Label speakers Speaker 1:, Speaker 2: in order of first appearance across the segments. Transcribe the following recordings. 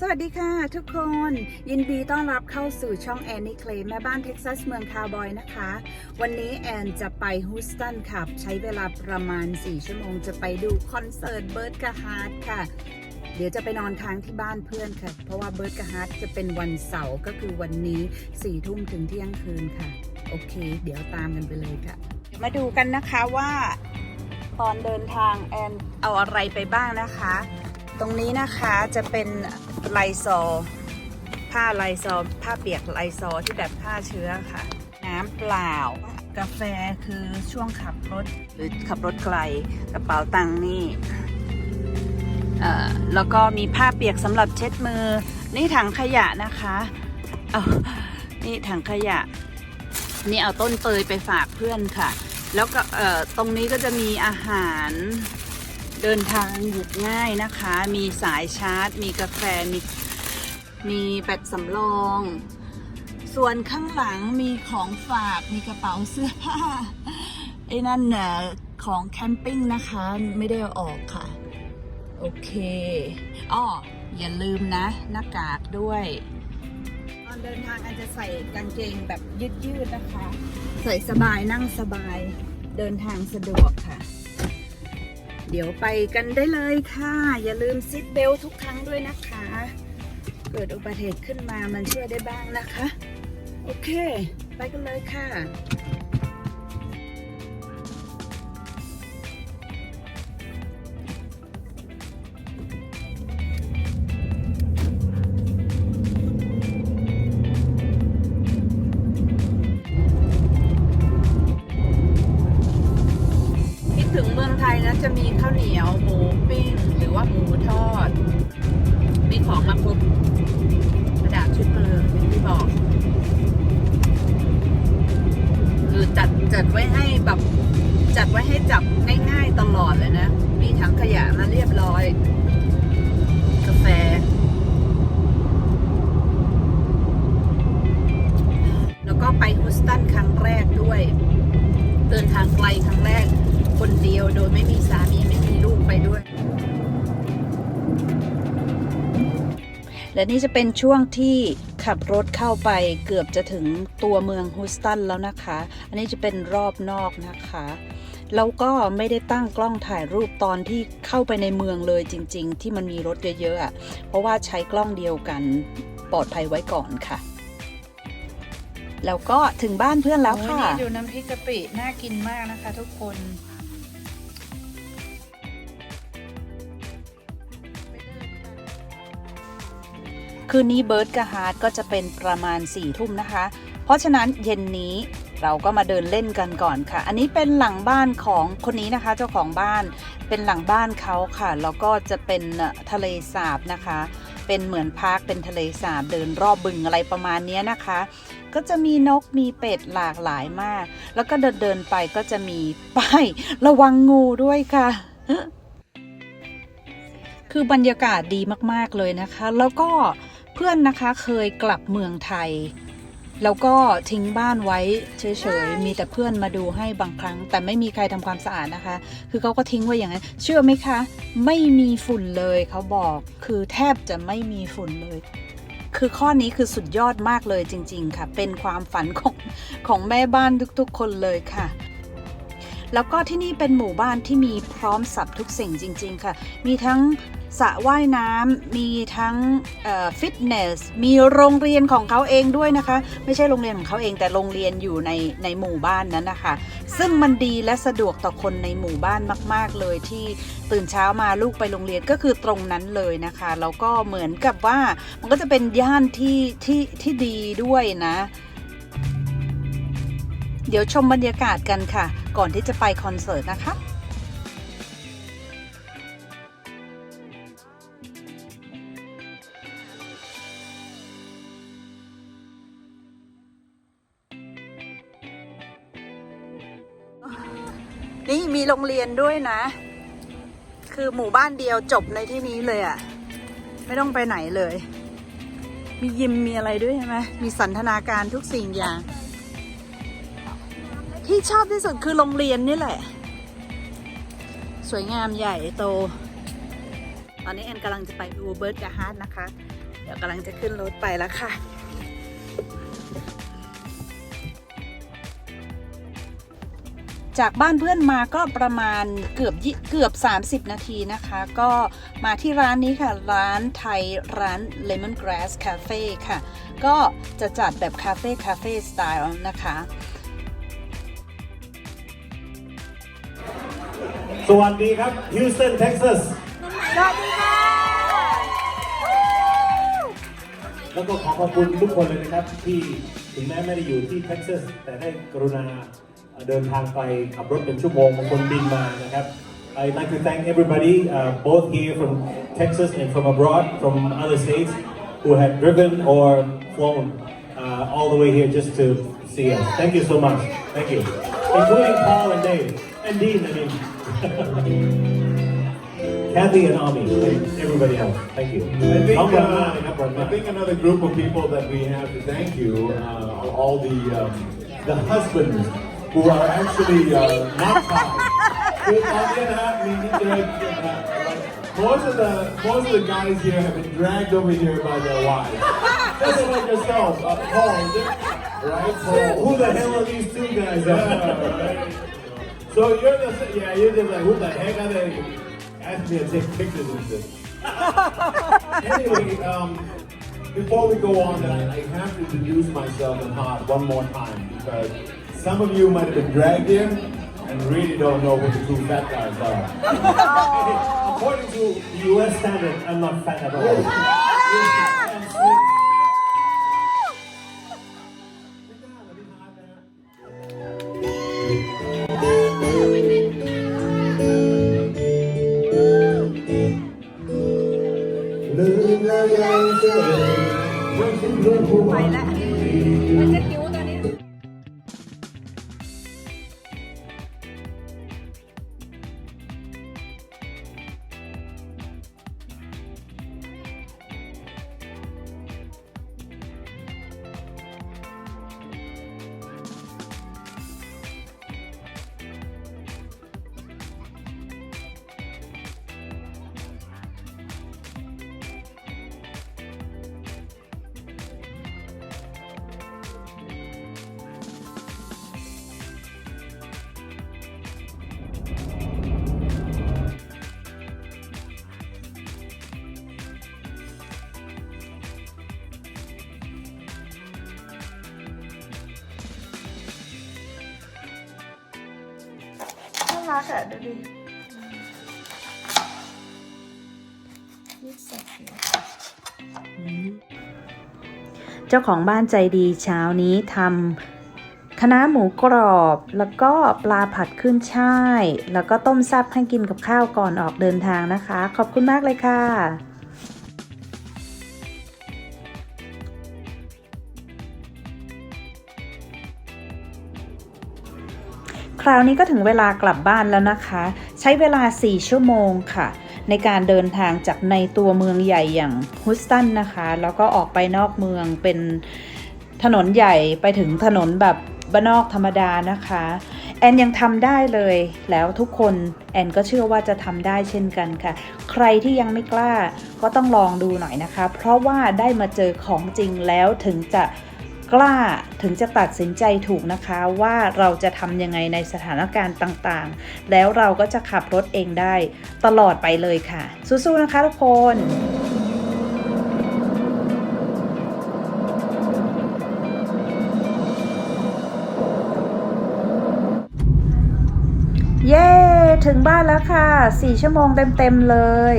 Speaker 1: สวัสดีค่ะทุกคน ยินดีต้อนรับเข้าสู่ช่องแอนนี่เคลแม่บ้านเท็กซัสเมืองคาวบอยนะคะ วันนี้แอนจะไปฮูสตันค่ะ ใช้เวลาประมาณ 4 ชั่วโมงจะไปดูคอนเสิร์ตเบิร์ดก h ฮาร์ดค่ะ เดี๋ยวจะไปนอนค้างที่บ้านเพื่อนค่ะ เพราะว่าเบิร์ดก h ฮาร์ดจะเป็นวันเสาร์ก็คือวันนี้4ี่ทุ่มถึงเที่ยงคืนค่ะ โอเค เดี๋ยวตามกันไปเลยค่ะ มาดูกันนะคะว่า ตอนเดินทางแอนเอาอะไรไปบ้างนะคะ ตรงนี้นะคะจะเป็นไลซอลผ้าไลซอลผ้าเปียกไลซอลที่แบบฆ่าเชื้อค่ะ น้ำเปล่ากาแฟคือช่วงขับรถหรือขับรถไกลกระเป๋าตังค์นี่แล้วก็มีผ้าเปียกสำหรับเช็ดมือ นี่ถังขยะนะคะเอานี่ถังขยะ นี่เอาต้นเตยไปฝากเพื่อนค่ะ แล้วก็ตรงนี้ก็จะมีอาหาร เดินทางหยุดง่ายนะคะ มีสายชาร์จ มีกาแฟ มีมีแบตสำรอง ส่วนข้างหลังมีของฝาก มีกระเป๋าเสื้อผ้า ไอ้นั่นน่ะของแคมปิ้งนะคะ ไม่ได้อออกค่ะ โอเคอ้ออย่าลืมนะ หน้ากากด้วย ตอนเดินทางอาจจะใส่กางเกงแบบยืดๆนะคะ ใส่สบายนั่งสบาย เดินทางสะดวกค่ะ เดี๋ยวไปกันได้เลยค่ะ อย่าลืมซิดเบลทุกครั้งด้วยนะคะ เกิดอุบัติเหตุขึ้นมามันช่วยได้บ้างนะคะ โอเค ไปกันเลยค่ะ จะมีข้าวเหนียวหมูปิ้งหรือว่าหมูทอด มีของมาครบกระดาษชุดเบลออย่างที่บอก คือจัดจัดไว้ให้แบบจัดไว้ให้จับง่ายๆตลอดเลยนะ มีถังขยะมาเรียบร้อย กาแฟแล้วก็ไปฮุสตันครั้งแรกด้วย เดินทางไกลครั้งแรก คนเดียวโดยไม่มีสามีไม่มีลูกไปด้วย และนี่จะเป็นช่วงที่ขับรถเข้าไปเกือบจะถึงตัวเมืองฮูสตันแล้วนะคะ อันนี้จะเป็นรอบนอกนะคะแล้วก็ไม่ได้ตั้งกล้องถ่ายรูปตอนที่เข้าไปในเมืองเลยจริง ๆ ที่มันมีรถเยอะๆอะเพราะว่าใช้กล้องเดียวกันปลอดภัยไว้ก่อนค่ะ แล้วก็ถึงบ้านเพื่อนแล้วค่ะ
Speaker 2: ดูน้ำพริกกะปิน่ากินมากนะคะทุกคน
Speaker 1: คืนนี้เบิร์ดกับฮาร์ดก็จะเป็นประมาณ4ี่ทุ่มนะคะ เพราะฉะนั้นเย็นนี้เราก็มาเดินเล่นกันก่อนค่ะ อันนี้เป็นหลังบ้านของคนนี้นะคะ เจ้าของบ้านเป็นหลังบ้านเขาค่ะ แล้วก็จะเป็นทะเลสาบนะคะ เป็นเหมือนพาร์คเป็นทะเลสาบเดินรอบบึงอะไรประมาณนี้นะคะ ก็จะมีนกมีเป็ดหลากหลายมาก แล้วก็เดินเดินไปก็จะมีป้ายระวังงูด้วยค่ะคือบรรยากาศดีมาก ๆ เลยนะคะ แล้วก็ พื่อนนะคะเคยกลับเมืองไทย แล้วก็ทิ้งบ้านไว้เฉยๆ มีแต่เพื่อนมาดูให้บางครั้ง แต่ไม่มีใครทำความสะอาดนะคะ คือเขาก็ทิ้งไว้อย่างนั้น เชื่อไหมคะ ไม่มีฝุ่นเลยเขาบอก คือแทบจะไม่มีฝุ่นเลย คือข้อนี้คือสุดยอดมากเลยจริง ๆ ค่ะ เป็นความฝันของของแม่บ้านทุกๆ คนเลยค่ะแล้วก็ที่นี่เป็นหมู่บ้านที่มีพร้อมสับทุกสิ่งจริง ๆ ค่ะ มีทั้ง สระว่ายน้ำมีทั้งฟิตเนส มีโรงเรียนของเขาเองด้วยนะคะ ไม่ใช่โรงเรียนของเขาเองแต่โรงเรียนอยู่ในในหมู่บ้านนั้นนะคะ ซึ่งมันดีและสะดวกต่อคนในหมู่บ้านมาก ๆ เลยที่ตื่นเช้ามาลูกไปโรงเรียนก็คือตรงนั้นเลยนะคะแล้วก็เหมือนกับว่ามันก็จะเป็นย่านที่ที่ที่ดีด้วยนะ เดี๋ยวชมบรรยากาศกันค่ะ ก่อนที่จะไปคอนเสิร์ตนะคะ นี่มีโรงเรียนด้วยนะ คือหมู่บ้านเดียวจบในที่นี้เลยอะ่ะ ไม่ต้องไปไหนเลย มียิมมีอะไรด้วยใช่ไหมมีสันทนาการทุกสิ่งอย่าง ที่ชอบที่สุดคือโรงเรียนนี่แหละ สวยงามใหญ่โต ตอนนี้แอนกำลังจะไปดูเบิร์ดกับฮาร์ดนะคะ เดี๋ยวกำลังจะขึ้นรถไปแล้วค่ะ จากบ้านเพื่อนมาก็ประมาณเกือบยี่เกือบ 30 นาทีนะคะ ก็มาที่ร้านนี้ค่ะ ร้านไทยร้าน Lemon Grass Cafe ค่ะ ก็จะจัดแบบคาเฟ่คาเฟ่สไตล์นะคะ
Speaker 3: สวัสดีครับฮิวสตันเท็กซัส
Speaker 1: สวัสดีค่ะ
Speaker 3: แล้วก็ขอขอบคุณทุกคนเลยนะครับ ที่ถึงแม้ไม่ได้อยู่ที่เท็กซัสแต่ได้กรุณา เดินทางไปขับรถเป็นชั่วโมงบางคนบินมานะครับ I'd like to thank everybody uh, both here from Texas and from abroad from other states who have driven or flown uh, all the way here just to see us. Thank you so much. Thank you. Including Paul and Dave and Dean, I mean. Kathy and Ami, and everybody else. Thank you.
Speaker 4: I think,
Speaker 3: ขอบคุณมากเลยครับ
Speaker 4: uh,
Speaker 3: ขอบคุณมาก
Speaker 4: I think another group of people that we have to thank you uh, are all the um, the husbands who are actually uh, not Thai. Good on the other hand, most of the most of the guys here have been dragged over here by their wives. Just like yourself, uh, Paul, right? Paul,
Speaker 3: who the hell are these two guys?
Speaker 4: Right? So you're the yeah, you're just like who the heck are they? Ask me to take pictures of this. anyway, um, before we go on, I, I have to introduce myself and Hart one more time because some of you might have been dragged in and really don't know what the two fat guys are.
Speaker 3: According to the US standard, I'm not fat at all.
Speaker 1: Ah! รักอะดูดิเจ้าของบ้านใจดีเช้านี้ทำคณะน้าหมูกรอบ แล้วก็ปลาผัดขึ้นช่าย แล้วก็ต้มแซับให้กินกับข้าวก่อนออกเดินทางนะคะ ขอบคุณมากเลยค่ะ ราวนี้ก็ถึงเวลากลับบ้านแล้วนะคะ ใช้เวลา 4 ชั่วโมงค่ะ ในการเดินทางจากในตัวเมืองใหญ่อย่างฮุสตันนะคะ แล้วก็ออกไปนอกเมืองเป็นถนนใหญ่ไปถึงถนนแบบบ้านนอกธรรมดานะคะ แอนยังทำได้เลย แล้วทุกคนแอนก็เชื่อว่าจะทำได้เช่นกันค่ะ ใครที่ยังไม่กล้าก็ต้องลองดูหน่อยนะคะ เพราะว่าได้มาเจอของจริงแล้วถึงจะ กล้าถึงจะตัดสินใจถูกนะคะว่าเราจะทำยังไงในสถานการณ์ต่างๆ แล้วเราก็จะขับรถเองได้ตลอดไปเลยค่ะ สู้ๆนะคะทุกคนเย้ ถึงบ้านแล้วค่ะ 4 ชั่วโมงเต็ม ๆ เลย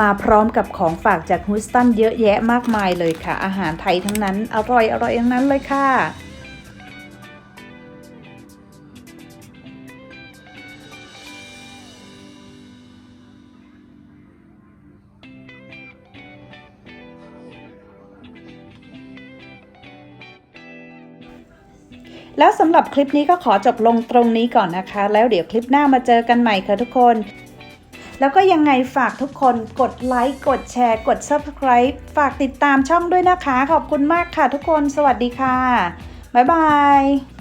Speaker 1: มาพร้อมกับของฝากจากฮูสตันเยอะแยะมากมายเลยค่ะ อาหารไทยทั้งนั้น อร่อยอร่อยทั้งนั้นเลยค่ะแล้วสำหรับคลิปนี้ก็ขอจบลงตรงนี้ก่อนนะคะ แล้วเดี๋ยวคลิปหน้ามาเจอกันใหม่ค่ะทุกคน แล้วก็ยังไงฝากทุกคนกดไลค์ กดแชร์ กด Subscribe ฝากติดตามช่องด้วยนะคะ ขอบคุณมากค่ะทุกคน สวัสดีค่ะ บ๊ายบาย